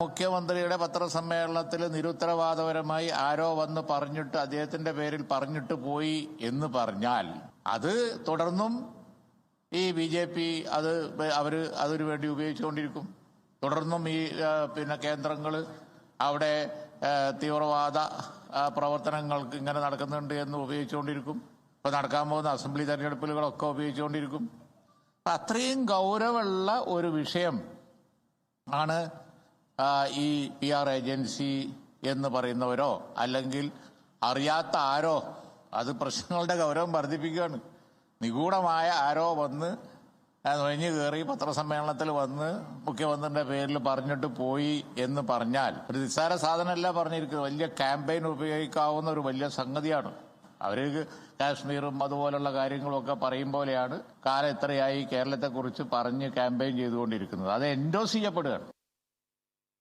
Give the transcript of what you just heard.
മുഖ്യമന്ത്രിയുടെ പത്രസമ്മേളനത്തിൽ നിരുത്തരവാദപരമായി ആരോ വന്ന് പറഞ്ഞിട്ട് അദ്ദേഹത്തിന്റെ പേരിൽ പറഞ്ഞിട്ട് പോയി എന്ന് പറഞ്ഞാൽ അത് തുടർന്നും ഈ ബി ജെ പി അത് അവർ അതിനു വേണ്ടി ഉപയോഗിച്ചുകൊണ്ടിരിക്കും. തുടർന്നും ഈ പിന്നെ കേന്ദ്രങ്ങൾ അവിടെ തീവ്രവാദ പ്രവർത്തനങ്ങൾക്ക് ഇങ്ങനെ നടക്കുന്നുണ്ട് എന്ന് ഉപയോഗിച്ചുകൊണ്ടിരിക്കും. ഇപ്പൊ നടക്കാൻ പോകുന്ന അസംബ്ലി തെരഞ്ഞെടുപ്പുകളൊക്കെ ഉപയോഗിച്ചുകൊണ്ടിരിക്കും. അത്രയും ഗൗരവമുള്ള ഒരു വിഷയം ആണ് ഈ പി ആർ ഏജൻസി എന്ന് പറയുന്നവരോ അല്ലെങ്കിൽ അറിയാത്ത ആരോ അത് പ്രശ്നങ്ങളുടെ ഗൗരവം വർദ്ധിപ്പിക്കുകയാണ്. നിഗൂഢമായ ആരോ വന്ന് നുഴഞ്ഞു കയറി പത്രസമ്മേളനത്തിൽ വന്ന് മുഖ്യമന്ത്രിയുടെ പേരിൽ പറഞ്ഞിട്ട് പോയി എന്ന് പറഞ്ഞാൽ ഒരു നിസ്സാര സാധനമല്ല പറഞ്ഞിരിക്കുന്നത്. വലിയ ക്യാമ്പയിൻ ഉപയോഗിക്കാവുന്ന ഒരു വലിയ സംഗതിയാണ്. അവർക്ക് കാശ്മീറും അതുപോലുള്ള കാര്യങ്ങളൊക്കെ പറയും പോലെയാണ് കാലം എത്രയായി കേരളത്തെക്കുറിച്ച് പറഞ്ഞ് ക്യാമ്പയിൻ ചെയ്തുകൊണ്ടിരിക്കുന്നത്. അത് എൻഡോസ് ചെയ്യപ്പെടുകയാണ്.